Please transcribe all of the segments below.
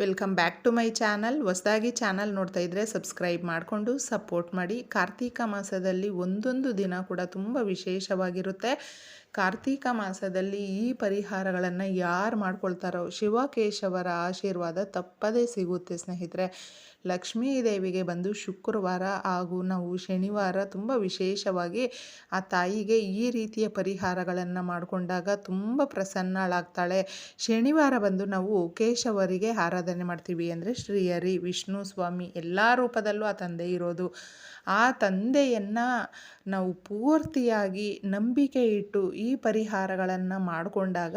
Welcome back to my channel ಹೊಸದಾಗಿ channel ನೋಡ್ತಾ ಇದ್ದರೆ ಸಬ್ಸ್ಕ್ರೈಬ್ ಮಾಡಿಕೊಂಡು ಸಪೋರ್ಟ್ ಮಾಡಿ. ಕಾರ್ತೀಕ ಮಾಸದಲ್ಲಿ ಒಂದೊಂದು ದಿನ ಕೂಡ ತುಂಬ ವಿಶೇಷವಾಗಿರುತ್ತೆ. ಕಾರ್ತೀಕ ಮಾಸದಲ್ಲಿ ಈ ಪರಿಹಾರಗಳನ್ನು ಯಾರು ಮಾಡ್ಕೊಳ್ತಾರೋ ಶಿವಕೇಶವರ ಆಶೀರ್ವಾದ ತಪ್ಪದೇ ಸಿಗುತ್ತೆ ಸ್ನೇಹಿತರೆ. ಲಕ್ಷ್ಮೀ ದೇವಿಗೆ ಬಂದು ಶುಕ್ರವಾರ ಹಾಗೂ ನಾವು ಶನಿವಾರ ತುಂಬ ವಿಶೇಷವಾಗಿ ಆ ತಾಯಿಗೆ ಈ ರೀತಿಯ ಪರಿಹಾರಗಳನ್ನು ಮಾಡಿಕೊಂಡಾಗ ತುಂಬ ಪ್ರಸನ್ನಳಾಗ್ತಾಳೆ. ಶನಿವಾರ ಬಂದು ನಾವು ಕೇಶವರಿಗೆ ಆರಾಧನೆ ಮಾಡ್ತೀವಿ ಅಂದರೆ ಶ್ರೀಹರಿ, ವಿಷ್ಣು, ಸ್ವಾಮಿ ಎಲ್ಲ ರೂಪದಲ್ಲೂ ಆ ತಂದೆ ಇರೋದು. ಆ ತಂದೆಯನ್ನು ನಾವು ಪೂರ್ತಿಯಾಗಿ ನಂಬಿಕೆ ಇಟ್ಟು ಈ ಪರಿಹಾರಗಳನ್ನು ಮಾಡಿಕೊಂಡಾಗ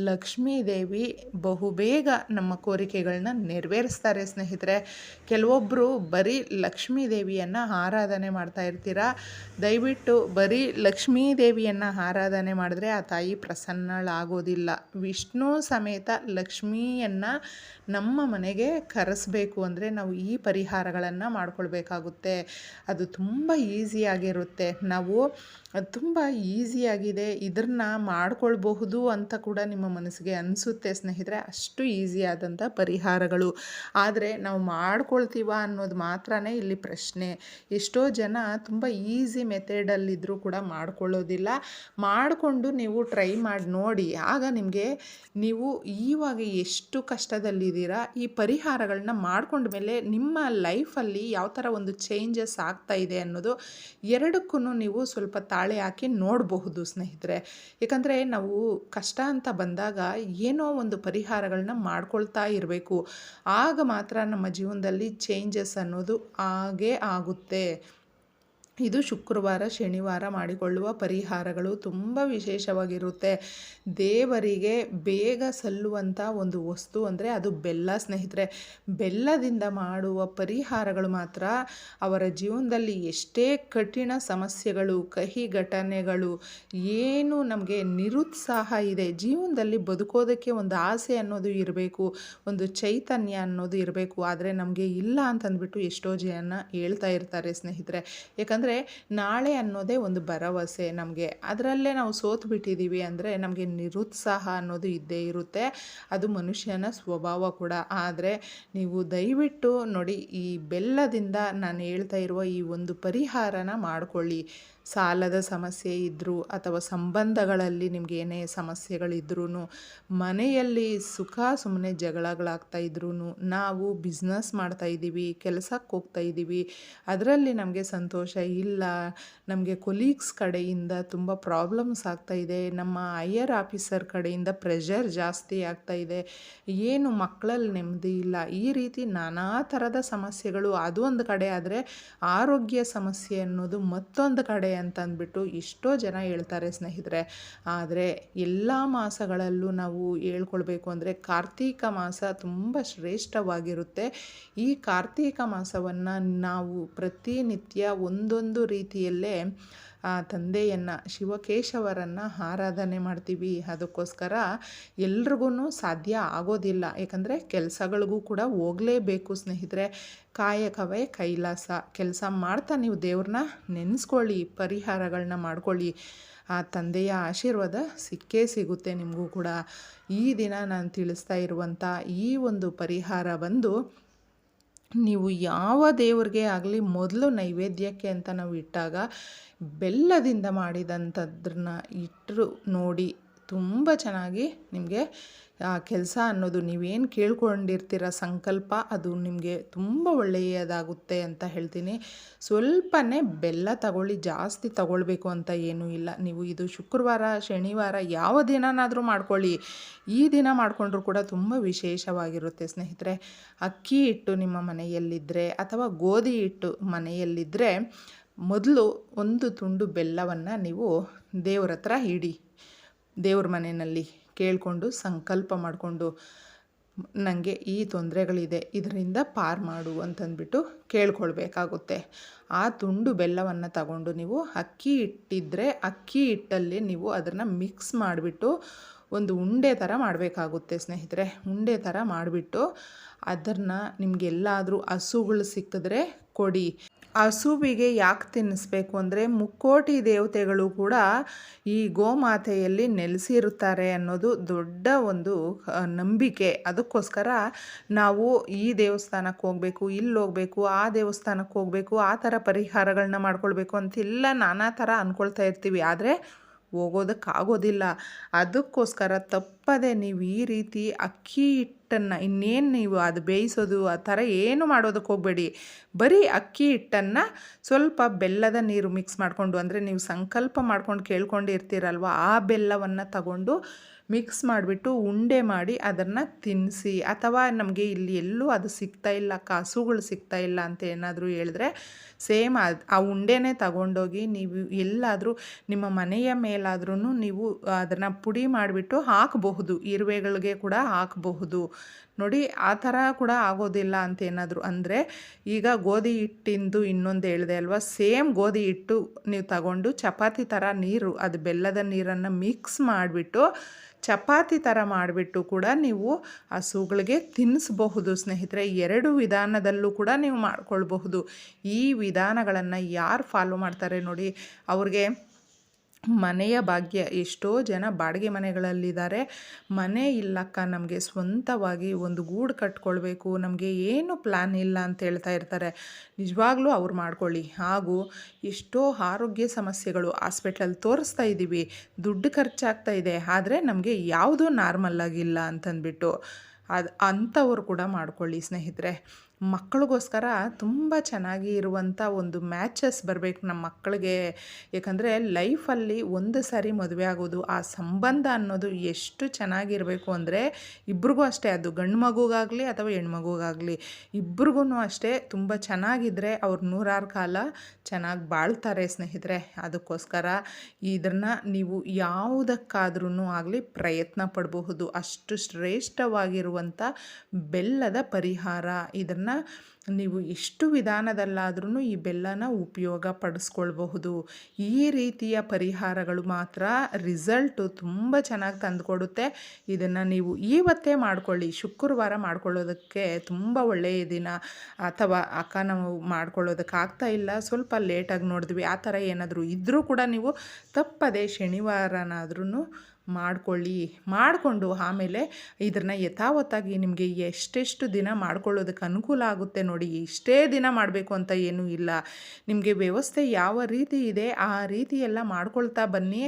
ಲಕ್ಷ್ಮೀ ದೇವಿ ಬಹುಬೇಗ ನಮ್ಮ ಕೋರಿಕೆಗಳನ್ನ ನೆರವೇರಿಸ್ತಾರೆ ಸ್ನೇಹಿತರೆ. ಕೆಲವೊಬ್ಬರು ಬರೀ ಲಕ್ಷ್ಮೀ ದೇವಿಯನ್ನು ಆರಾಧನೆ ಮಾಡ್ತಾ ಇರ್ತೀರ? ದಯವಿಟ್ಟು ಬರೀ ಲಕ್ಷ್ಮೀ ದೇವಿಯನ್ನು ಆರಾಧನೆ ಮಾಡಿದ್ರೆ ಆ ತಾಯಿ ಪ್ರಸನ್ನಳಾಗೋದಿಲ್ಲ. ವಿಷ್ಣು ಸಮೇತ ಲಕ್ಷ್ಮಿಯನ್ನು ನಮ್ಮ ಮನೆಗೆ ಕರೆಸಬೇಕು ಅಂದರೆ ನಾವು ಈ ಪರಿಹಾರಗಳನ್ನು ಮಾಡ್ಕೊಳ್ಬೇಕಾಗುತ್ತೆ. ಅದು ತುಂಬ ಈಸಿಯಾಗಿರುತ್ತೆ. ನಾವು ತುಂಬ ಈಸಿಯಾಗಿದೆ ಇದನ್ನ ಮಾಡ್ಕೊಳ್ಬಹುದು ಅಂತ ಕೂಡ ನಿಮ್ಮ ಮನಸ್ಸಿಗೆ ಅನಿಸುತ್ತೆ ಸ್ನೇಹಿತರೆ. ಅಷ್ಟು ಈಸಿಯಾದಂಥ ಪರಿಹಾರಗಳು. ಆದರೆ ನಾವು ಮಾಡ್ಕೊಳ್ತೀವ ಅನ್ನೋದು ಮಾತ್ರ ಇಲ್ಲಿ ಪ್ರಶ್ನೆ. ಎಷ್ಟೋ ಜನ ತುಂಬ ಈಸಿ ಮೆಥಡಲ್ಲಿದ್ದರೂ ಕೂಡ ಮಾಡ್ಕೊಳ್ಳೋದಿಲ್ಲ. ಮಾಡಿಕೊಂಡು ನೀವು ಟ್ರೈ ಮಾಡಿ ನೋಡಿ. ಆಗ ನಿಮಗೆ ನೀವು ಈವಾಗ ಎಷ್ಟು ಕಷ್ಟದಲ್ಲಿದ್ದೀರಾ, ಈ ಪರಿಹಾರಗಳನ್ನ ಮಾಡ್ಕೊಂಡ ಮೇಲೆ ನಿಮ್ಮ ಲೈಫಲ್ಲಿ ಯಾವ ಥರ ಒಂದು ಚೇಂಜಸ್ ಆಗ್ತಾ ಇದೆ ಅನ್ನೋದು ಎರಡಕ್ಕೂ ನೀವು ಸ್ವಲ್ಪ ತಾಳೆ ಹಾಕಿ ನೋಡಬಹುದು ಸ್ನೇಹಿತರೆ. ಯಾಕಂದರೆ ನಾವು ಕಷ್ಟ ಅಂತ ಬಂದಾಗ ಏನೋ ಒಂದು ಪರಿಹಾರಗಳನ್ನ ಮಾಡ್ಕೊಳ್ತಾ ಇರಬೇಕು. ಆಗ ಮಾತ್ರ ನಮ್ಮ ಜೀವನದಲ್ಲಿ ಚೇಂಜಸ್ ಅನ್ನೋದು ಹಾಗೇ ಆಗುತ್ತೆ. ಇದು ಶುಕ್ರವಾರ, ಶನಿವಾರ ಮಾಡಿಕೊಳ್ಳುವ ಪರಿಹಾರಗಳು ತುಂಬ ವಿಶೇಷವಾಗಿರುತ್ತೆ. ದೇವರಿಗೆ ಬೇಗ ಸಲ್ಲುವಂಥ ಒಂದು ವಸ್ತು ಅಂದರೆ ಅದು ಬೆಲ್ಲ, ಸ್ನೇಹಿತರೆ. ಬೆಲ್ಲದಿಂದ ಮಾಡುವ ಪರಿಹಾರಗಳು ಮಾತ್ರ ಅವರ ಜೀವನದಲ್ಲಿ ಎಷ್ಟೇ ಕಠಿಣ ಸಮಸ್ಯೆಗಳು ಕಹಿ ಘಟನೆಗಳು ಏನು ನಮಗೆ ನಿರುತ್ಸಾಹ ಇದೆ, ಜೀವನದಲ್ಲಿ ಬದುಕೋದಕ್ಕೆ ಒಂದು ಆಸೆ ಅನ್ನೋದು ಇರಬೇಕು, ಒಂದು ಚೈತನ್ಯ ಅನ್ನೋದು ಇರಬೇಕು. ಆದರೆ ನಮಗೆ ಇಲ್ಲ ಅಂತಂದ್ಬಿಟ್ಟು ಎಷ್ಟೋ ಜನ ಹೇಳ್ತಾ ಇರ್ತಾರೆ ಸ್ನೇಹಿತರೆ. ಯಾಕಂದರೆ ಅಂದರೆ ನಾಳೆ ಅನ್ನೋದೇ ಒಂದು ಭರವಸೆ ನಮಗೆ. ಅದರಲ್ಲೇ ನಾವು ಸೋತು ಬಿಟ್ಟಿದ್ದೀವಿ ಅಂದರೆ ನಮಗೆ ನಿರುತ್ಸಾಹ ಅನ್ನೋದು ಇದ್ದೇ ಇರುತ್ತೆ. ಅದು ಮನುಷ್ಯನ ಸ್ವಭಾವ ಕೂಡ. ಆದರೆ ನೀವು ದಯವಿಟ್ಟು ನೋಡಿ ಈ ಬೆಲ್ಲದಿಂದ ನಾನು ಹೇಳ್ತಾ ಇರುವ ಈ ಒಂದು ಪರಿಹಾರನ ಮಾಡಿಕೊಳ್ಳಿ. ಸಾಲದ ಸಮಸ್ಯೆ ಇದ್ದರೂ ಅಥವಾ ಸಂಬಂಧಗಳಲ್ಲಿ ನಿಮ್ಗೆ ಏನೇ ಸಮಸ್ಯೆಗಳಿದ್ರೂ ಮನೆಯಲ್ಲಿ ಸುಖ ಸುಮ್ಮನೆ ಜಗಳಗಳಾಗ್ತಾ ಇದ್ರೂ ನಾವು ಬಿಸ್ನೆಸ್ ಮಾಡ್ತಾ ಇದ್ದೀವಿ, ಕೆಲಸಕ್ಕೆ ಹೋಗ್ತಾ ಇದ್ದೀವಿ, ಅದರಲ್ಲಿ ನಮಗೆ ಸಂತೋಷ ಇಲ್ಲ, ನಮಗೆ ಕೊಲೀಗ್ಸ್ ಕಡೆಯಿಂದ ತುಂಬ ಪ್ರಾಬ್ಲಮ್ಸ್ ಆಗ್ತಾ ಇದೆ, ನಮ್ಮ ಹೈಯರ್ ಆಫೀಸರ್ ಕಡೆಯಿಂದ ಪ್ರೆಷರ್ ಜಾಸ್ತಿ ಆಗ್ತಾ ಇದೆ, ಏನು ಮಕ್ಕಳಲ್ಲಿ ನೆಮ್ಮದಿ ಇಲ್ಲ, ಈ ರೀತಿ ನಾನಾ ಥರದ ಸಮಸ್ಯೆಗಳು, ಅದು ಒಂದು ಕಡೆ, ಆದರೆ ಆರೋಗ್ಯ ಸಮಸ್ಯೆ ಅನ್ನೋದು ಮತ್ತೊಂದು ಕಡೆ ಅಂತ ಅಂದ್ಬಿಟ್ಟು ಎಷ್ಟೋ ಜನ ಹೇಳ್ತಾರೆ ಸ್ನೇಹಿತರೆ. ಆದರೆ ಎಲ್ಲ ಮಾಸಗಳಲ್ಲೂ ನಾವು ಹೇಳ್ಕೊಳ್ಬೇಕು ಅಂದರೆ ಕಾರ್ತೀಕ ಮಾಸ ತುಂಬ ಶ್ರೇಷ್ಠವಾಗಿರುತ್ತೆ. ಈ ಕಾರ್ತೀಕ ಮಾಸವನ್ನು ನಾವು ಪ್ರತಿನಿತ್ಯ ಒಂದೊಂದು ರೀತಿಯಲ್ಲೇ ತಂದೆಯನ್ನು ಶಿವಕೇಶವರನ್ನು ಆರಾಧನೆ ಮಾಡ್ತೀವಿ. ಅದಕ್ಕೋಸ್ಕರ ಎಲ್ರಿಗೂ ಸಾಧ್ಯ ಆಗೋದಿಲ್ಲ. ಯಾಕಂದರೆ ಕೆಲಸಗಳಿಗೂ ಕೂಡ ಹೋಗಲೇಬೇಕು ಸ್ನೇಹಿತರೆ. ಕಾಯಕವೇ ಕೈಲಾಸ. ಕೆಲಸ ಮಾಡ್ತಾ ನೀವು ದೇವ್ರನ್ನ ನೆನೆಸ್ಕೊಳ್ಳಿ ಪರಿಹಾರಗಳನ್ನ ಮಾಡ್ಕೊಳ್ಳಿ. ಆ ತಂದೆಯ ಆಶೀರ್ವಾದ ಸಿಕ್ಕೇ ಸಿಗುತ್ತೆ ನಿಮಗೂ ಕೂಡ. ಈ ದಿನ ನಾನು ತಿಳಿಸ್ತಾ ಇರುವಂಥ ಈ ಒಂದು ಪರಿಹಾರ ಬಂದು ನೀವು ಯಾವ ದೇವರಿಗೆ ಆಗಲಿ ಮೊದಲು ನೈವೇದ್ಯಕ್ಕೆ ಅಂತ ನಾವು ಇಟ್ಟಾಗ ಬೆಲ್ಲದಿಂದ ಮಾಡಿದಂಥದ್ರನ್ನ ಇಟ್ಟರು ನೋಡಿ ತುಂಬ ಚೆನ್ನಾಗಿ ನಿಮಗೆ ಕೆಲಸ ಅನ್ನೋದು ನೀವೇನು ಕೇಳ್ಕೊಂಡಿರ್ತೀರ ಸಂಕಲ್ಪ, ಅದು ನಿಮಗೆ ತುಂಬ ಒಳ್ಳೆಯದಾಗುತ್ತೆ ಅಂತ ಹೇಳ್ತೀನಿ. ಸ್ವಲ್ಪನೇ ಬೆಲ್ಲ ತಗೊಳ್ಳಿ, ಜಾಸ್ತಿ ತಗೊಳ್ಬೇಕು ಅಂತ ಏನೂ ಇಲ್ಲ. ನೀವು ಇದು ಶುಕ್ರವಾರ, ಶನಿವಾರ ಯಾವ ದಿನನಾದರೂ ಮಾಡ್ಕೊಳ್ಳಿ. ಈ ದಿನ ಮಾಡಿಕೊಂಡ್ರೂ ಕೂಡ ತುಂಬ ವಿಶೇಷವಾಗಿರುತ್ತೆ ಸ್ನೇಹಿತರೆ. ಅಕ್ಕಿ ಹಿಟ್ಟು ನಿಮ್ಮ ಮನೆಯಲ್ಲಿದ್ದರೆ ಅಥವಾ ಗೋಧಿ ಹಿಟ್ಟು ಮನೆಯಲ್ಲಿದ್ದರೆ ಮೊದಲು ಒಂದು ತುಂಡು ಬೆಲ್ಲವನ್ನು ನೀವು ದೇವ್ರ ಹತ್ರ ಇಡಿ. ದೇವ್ರ ಮನೆಯಲ್ಲಿ ಕೇಳಿಕೊಂಡು ಸಂಕಲ್ಪ ಮಾಡಿಕೊಂಡು ನನಗೆ ಈ ತೊಂದರೆಗಳಿದೆ, ಇದರಿಂದ ಪಾರ್ ಮಾಡು ಅಂತಂದ್ಬಿಟ್ಟು ಕೇಳ್ಕೊಳ್ಬೇಕಾಗುತ್ತೆ. ಆ ತುಂಡು ಬೆಲ್ಲವನ್ನು ತಗೊಂಡು ನೀವು ಅಕ್ಕಿ ಇಟ್ಟಿದ್ದರೆ ಅಕ್ಕಿ ಹಿಟ್ಟಲ್ಲಿ ನೀವು ಅದನ್ನು ಮಿಕ್ಸ್ ಮಾಡಿಬಿಟ್ಟು ಒಂದು ಉಂಡೆ ಥರ ಮಾಡಬೇಕಾಗುತ್ತೆ ಸ್ನೇಹಿತರೆ. ಉಂಡೆ ಥರ ಮಾಡಿಬಿಟ್ಟು ಅದನ್ನು ನಿಮಗೆಲ್ಲಾದರೂ ಹಸುಗಳು ಸಿಕ್ಕಿದ್ರೆ ಕೊಡಿ. ಹಸುವಿಗೆ ಯಾಕೆ ತಿನ್ನಿಸ್ಬೇಕು ಅಂದರೆ ಮುಕ್ಕೋಟಿ ದೇವತೆಗಳು ಕೂಡ ಈ ಗೋಮಾತೆಯಲ್ಲಿ ನೆಲೆಸಿರುತ್ತಾರೆ ಅನ್ನೋದು ದೊಡ್ಡ ಒಂದು ನಂಬಿಕೆ. ಅದಕ್ಕೋಸ್ಕರ ನಾವು ಈ ದೇವಸ್ಥಾನಕ್ಕೆ ಹೋಗಬೇಕು ಇಲ್ಲಿ ಹೋಗಬೇಕು, ಆ ದೇವಸ್ಥಾನಕ್ಕೆ ಹೋಗಬೇಕು, ಆ ಥರ ಪರಿಹಾರಗಳನ್ನ ಮಾಡ್ಕೊಳ್ಬೇಕು ಅಂತೆಲ್ಲ ನಾನಾ ಥರ ಅಂದ್ಕೊಳ್ತಾ ಇರ್ತೀವಿ. ಆದರೆ ಹೋಗೋದಕ್ಕಾಗೋದಿಲ್ಲ. ಅದಕ್ಕೋಸ್ಕರ ತಪ್ಪದೆ ನೀವು ಈ ರೀತಿ ಅಕ್ಕಿ ಹಿಟ್ಟನ್ನು, ಇನ್ನೇನು ನೀವು ಅದು ಬೇಯಿಸೋದು, ಆ ಥರ ಏನು ಮಾಡೋದಕ್ಕೆ ಹೋಗಬೇಡಿ. ಬರೀ ಅಕ್ಕಿ ಹಿಟ್ಟನ್ನು ಸ್ವಲ್ಪ ಬೆಲ್ಲದ ನೀರು ಮಿಕ್ಸ್ ಮಾಡಿಕೊಂಡು, ಅಂದರೆ ನೀವು ಸಂಕಲ್ಪ ಮಾಡ್ಕೊಂಡು ಕೇಳ್ಕೊಂಡಿರ್ತೀರಲ್ವ, ಆ ಬೆಲ್ಲವನ್ನು ತಗೊಂಡು ಮಿಕ್ಸ್ ಮಾಡಿಬಿಟ್ಟು ಉಂಡೆ ಮಾಡಿ ಅದನ್ನು ತಿನ್ನಿಸಿ ಅಥವಾ ನಮಗೆ ಇಲ್ಲಿ ಎಲ್ಲೂ ಅದು ಸಿಗ್ತಾ ಇಲ್ಲ, ಕಾಸುಗಳು ಸಿಗ್ತಾ ಇಲ್ಲ ಅಂತ ಏನಾದರೂ ಹೇಳಿದ್ರೆ ಸೇಮ್ ಆ ಉಂಡೆನೇ ತಗೊಂಡೋಗಿ ನೀವು ಎಲ್ಲಾದರೂ ನಿಮ್ಮ ಮನೆಯ ಮೇಲಾದ್ರೂ ನೀವು ಅದನ್ನು ಪುಡಿ ಮಾಡಿಬಿಟ್ಟು ಹಾಕಬಹುದು, ಇರುವೆಗಳಿಗೆ ಕೂಡ ಹಾಕಬಹುದು. ನೋಡಿ ಆ ಥರ ಕೂಡ ಆಗೋದಿಲ್ಲ ಅಂತ ಏನಾದರೂ ಅಂದರೆ ಈಗ ಗೋಧಿ ಹಿಟ್ಟಿಂದು ಇನ್ನೊಂದು ಹೇಳಿದೆ ಅಲ್ವಾ? ಸೇಮ್ ಗೋಧಿ ಹಿಟ್ಟು ನೀವು ತಗೊಂಡು ಚಪಾತಿ ಥರ ನೀರು, ಅದು ಬೆಲ್ಲದ ನೀರನ್ನು ಮಿಕ್ಸ್ ಮಾಡಿಬಿಟ್ಟು ಚಪಾತಿ ಥರ ಮಾಡಿಬಿಟ್ಟು ಕೂಡ ನೀವು ಹಸುಗಳಿಗೆ ತಿನ್ನಿಸಬಹುದು ಸ್ನೇಹಿತರೆ, ಎರಡು ವಿಧಾನದಲ್ಲೂ ಕೂಡ ನೀವು ಮಾಡ್ಕೊಳ್ಬಹುದು. ಈ ವಿಧಾನಗಳನ್ನು ಯಾರು ಫಾಲೋ ಮಾಡ್ತಾರೆ ನೋಡಿ, ಅವ್ರಿಗೆ ಮನೆಯ ಭಾಗ್ಯ. ಎಷ್ಟೋ ಜನ ಬಾಡಿಗೆ ಮನೆಗಳಲ್ಲಿದ್ದಾರೆ. ಮನೆ ಇಲ್ಲಕ್ಕ, ನಮಗೆ ಸ್ವಂತವಾಗಿ ಒಂದು ಗೂಡು ಕಟ್ಕೊಳ್ಬೇಕು. ನಮಗೆ ಏನು ಪ್ಲ್ಯಾನ್ ಇಲ್ಲ ಅಂತ ಹೇಳ್ತಾ ಇರ್ತಾರೆ. ನಿಜವಾಗ್ಲೂ ಅವ್ರು ಮಾಡ್ಕೊಳ್ಳಿ. ಹಾಗೂ ಎಷ್ಟೋ ಆರೋಗ್ಯ ಸಮಸ್ಯೆಗಳು ಹಾಸ್ಪಿಟ್ಲಲ್ಲಿ ತೋರಿಸ್ತಾ ಇದ್ದೀವಿ. ದುಡ್ಡು ಖರ್ಚಾಗ್ತಾ ಇದೆ. ಆದರೆ ನಮಗೆ ಯಾವುದೂ ನಾರ್ಮಲ್ ಆಗಿಲ್ಲ ಅಂತಂದ್ಬಿಟ್ಟು. ಅದು ಅಂಥವ್ರು ಕೂಡ ಮಾಡ್ಕೊಳ್ಳಿ ಸ್ನೇಹಿತರೆ. ಮಕ್ಕಳಿಗೋಸ್ಕರ ತುಂಬ ಚೆನ್ನಾಗಿ ಇರುವಂಥ ಒಂದು ಮ್ಯಾಚಸ್ ಬರಬೇಕು ನಮ್ಮ ಮಕ್ಕಳಿಗೆ. ಯಾಕಂದರೆ ಲೈಫಲ್ಲಿ ಒಂದು ಸಾರಿ ಮದುವೆ ಆಗೋದು, ಆ ಸಂಬಂಧ ಅನ್ನೋದು ಎಷ್ಟು ಚೆನ್ನಾಗಿರಬೇಕು ಅಂದರೆ ಇಬ್ರಿಗೂ ಅಷ್ಟೇ. ಅದು ಗಂಡು ಮಗುಗಾಗಲಿ ಅಥವಾ ಹೆಣ್ಮಗುಗಾಗಲಿ ಇಬ್ರಿಗೂ ಅಷ್ಟೇ. ತುಂಬ ಚೆನ್ನಾಗಿದ್ದರೆ ಅವ್ರು ನೂರಾರು ಕಾಲ ಚೆನ್ನಾಗಿ ಬಾಳ್ತಾರೆ ಸ್ನೇಹಿತರೆ. ಅದಕ್ಕೋಸ್ಕರ ಇದನ್ನು ನೀವು ಯಾವುದಕ್ಕಾದ್ರೂ ಆಗಲಿ ಪ್ರಯತ್ನ ಪಡಬಹುದು. ಅಷ್ಟು ಶ್ರೇಷ್ಠವಾಗಿರುವಂಥ ಬೆಲ್ಲದ ಪರಿಹಾರ ಇದನ್ನು ನೀವು ಎಷ್ಟು ವಿಧಾನದಲ್ಲಾದ್ರೂ ಈ ಬೆಲ್ಲನ ಉಪಯೋಗ ಪಡಿಸ್ಕೊಳ್ಬಹುದು ಈ ರೀತಿಯ ಪರಿಹಾರಗಳು ಮಾತ್ರ ರಿಸಲ್ಟು ತುಂಬ ಚೆನ್ನಾಗಿ ತಂದುಕೊಡುತ್ತೆ. ಇದನ್ನು ನೀವು ಇವತ್ತೇ ಮಾಡಿಕೊಳ್ಳಿ. ಶುಕ್ರವಾರ ಮಾಡ್ಕೊಳ್ಳೋದಕ್ಕೆ ತುಂಬ ಒಳ್ಳೆಯ ದಿನ. ಅಥವಾ ಅಕ್ಕ ನಾವು ಮಾಡ್ಕೊಳ್ಳೋದಕ್ಕೆ ಆಗ್ತಾ ಇಲ್ಲ. ಸ್ವಲ್ಪ ಲೇಟಾಗಿ ನೋಡಿದ್ವಿ. ಆ ಥರ ಏನಾದರೂ ಇದ್ದರೂ ಕೂಡ ನೀವು ತಪ್ಪದೇ ಶನಿವಾರನಾದ್ರೂ ಮಾಡ್ಕೊಳ್ಳಿ, ಮಾಡಿಕೊಂಡು ಆಮೇಲೆ ಇದನ್ನು ಯಥಾವತ್ತಾಗಿ ನಿಮಗೆ ಎಷ್ಟೆಷ್ಟು ದಿನ ಮಾಡ್ಕೊಳ್ಳೋದಕ್ಕೆ ಅನುಕೂಲ ಆಗುತ್ತೆ ನೋಡಿ, ಇಷ್ಟೇ ದಿನ ಮಾಡಬೇಕು ಅಂತ ಏನೂ ಇಲ್ಲ. ನಿಮಗೆ ವ್ಯವಸ್ಥೆ ಯಾವ ರೀತಿ ಇದೆ, ಆ ರೀತಿ ಎಲ್ಲ ಮಾಡ್ಕೊಳ್ತಾ ಬನ್ನಿ.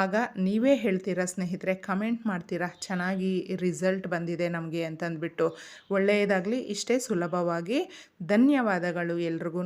ಆಗ ನೀವೇ ಹೇಳ್ತೀರಾ ಸ್ನೇಹಿತರೆ, ಕಮೆಂಟ್ ಮಾಡ್ತೀರಾ, ಚೆನ್ನಾಗಿ ರಿಸಲ್ಟ್ ಬಂದಿದೆ ನಮಗೆ ಅಂತಂದ್ಬಿಟ್ಟು. ಒಳ್ಳೆಯದಾಗಲಿ, ಇಷ್ಟೇ ಸುಲಭವಾಗಿ. ಧನ್ಯವಾದಗಳು ಎಲ್ರಿಗೂ